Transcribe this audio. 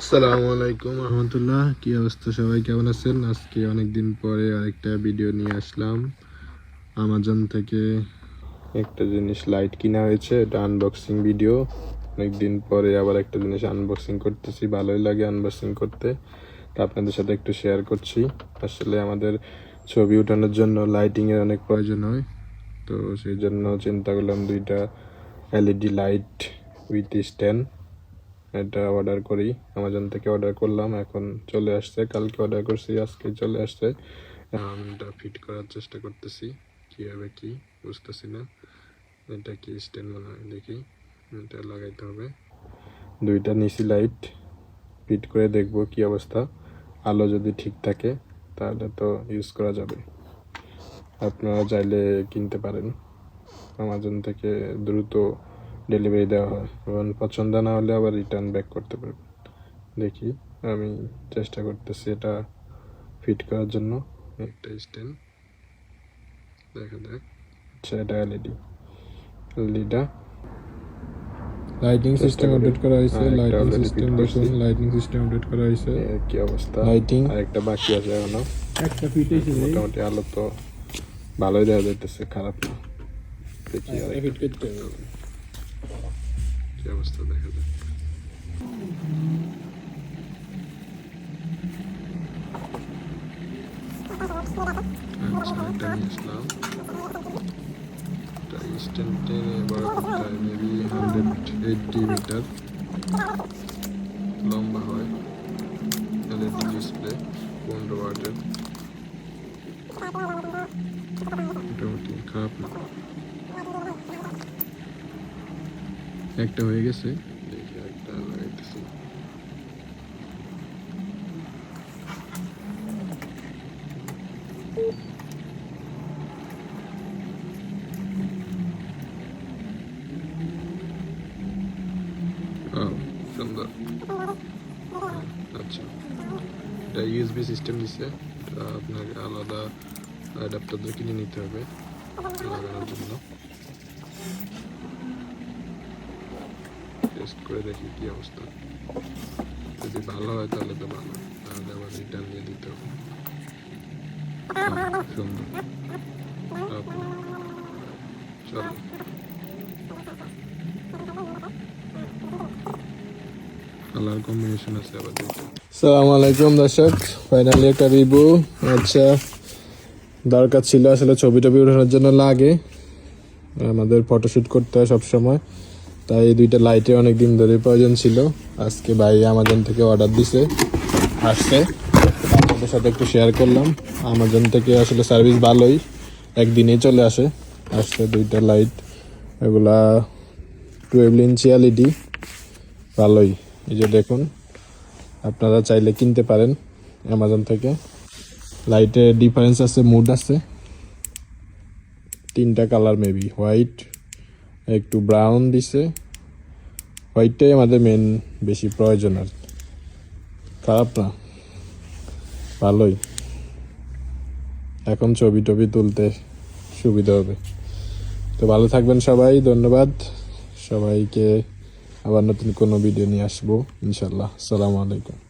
আসসালামু আলাইকুম রহমতুল্লাহ। কি অবস্থা সবাই? কেমন আছেন? আজকে অনেকদিন পরে আরেকটা ভিডিও নিয়ে আসলাম। আমাজন থেকে একটা জিনিস লাইট কিনা হয়েছে, এটা আনবক্সিং ভিডিও অনেকদিন পরে আবার একটা জিনিস আনবক্সিং করতেছি। ভালোই লাগে আনবক্সিং করতে। তা আপনাদের সাথে একটু শেয়ার করছি। আসলে আমাদের ছবি ওঠানোর জন্য লাইটিংয়ের অনেক প্রয়োজন হয়। তো সেই জন্য চিন্তা করলাম দুইটা এলইডি লাইট উইথ স্ট্যান্ড এটা অর্ডার করি। অ্যামাজন থেকে অর্ডার করলাম, এখন চলে আসছে। কালকে অর্ডার করছি, আজকে চলে আসছে। এখন এটা ফিট করার চেষ্টা করতেছি, কীভাবে কি বুঝতেছি না। এটা কি স্ট্যান্ড মনে হয়, দেখি। এটা লাগাইতে হবে। দুইটা নিচি লাইট ফিট করে দেখব কি অবস্থা। আলো যদি ঠিক থাকে, তাহলে তো ইউজ করা যাবে। আপনারা চাইলে কিনতে পারেন। অ্যামাজন থেকে দ্রুত ডেলিভারি দেওয়া হয়। এবং পছন্দ না হলে আবার রিটার্ন ব্যাক করতে পারবেন। দেখি আমি চেষ্টা করতেছি এটা ফিট করার জন্য। একটা স্ট্যান্ড দেখা যাক। আচ্ছা এটা এলইডি এলইডিটা লাইটিং সিস্টেম আপডেট করা। হয়েছে হ্যাঁ, লাইটিং সিস্টেম দেখুন লাইটিং সিস্টেম আপডেট করা হয়েছে। কি অবস্থা? লাইটিং আরেকটা বাকি আছে এখনও। একটা ফিট হয়েছে মোটামুটি আলো তো ভালোই দেখা যাইতেছে খারাপ না। দেখি আর ফিট করতে হবে। কি অবস্থা দেখা যাক মিটার লম্বা হয় এলইডি ডিসপ্লে পনেরো ওয়াটের মোটামুটি খারাপ না একটা হয়ে গেছে। দেখি একটা ও, সুন্দর। আচ্ছা। এটা ইউএসবি সিস্টেম দিচ্ছে এটা আপনাকে আলাদা অ্যাডাপ্টার কিনে নিতে হবে। লাগানোর জন্য। টেস্ট করে দেখি অবস্থা যদি ভালো হয় তাহলে তো ভালো তাহলে আবার রিটার্ন দিয়ে দিতে হবে চলো আলাইকুম দর্শক। ফাইনালি একটা রিভিউ আচ্ছা দরকার ছিল আসলে ছবি টবি ওঠানোর জন্য লাগে। আমাদের ফটোশ্যুট করতে হয় সবসময়। তাই এই দুইটা লাইটে অনেক দিন ধরে প্রয়োজন ছিল। আজকে ভাই আমাজন থেকে অর্ডার দিছে, আসছে। আপনাদের সাথে একটু শেয়ার করলাম। আমাজন থেকে আসলে সার্ভিস ভালোই, একদিনেই চলে আসে। আসছে দুইটা লাইট এগুলা টুয়েলভ ইঞ্চি এলইডি ভালোই। এই যে দেখুন, আপনারা চাইলে কিনতে পারেন অ্যামাজন থেকে। লাইটের ডিফারেন্স আছে মুড আছে। তিনটা কালার মেবি হোয়াইট একটু ব্রাউন দিছে। হোয়াইটটাই আমাদের মেন বেশি প্রয়োজন আর। খারাপ না। ভালোই। এখন ছবি টবি তুলতে সুবিধা হবে। তো ভালো থাকবেন সবাই, ধন্যবাদ। সবাইকে আবার নতুন কোনো ভিডিও নিয়ে আসব ইনশাল্লাহ আসসালামু আলাইকুম।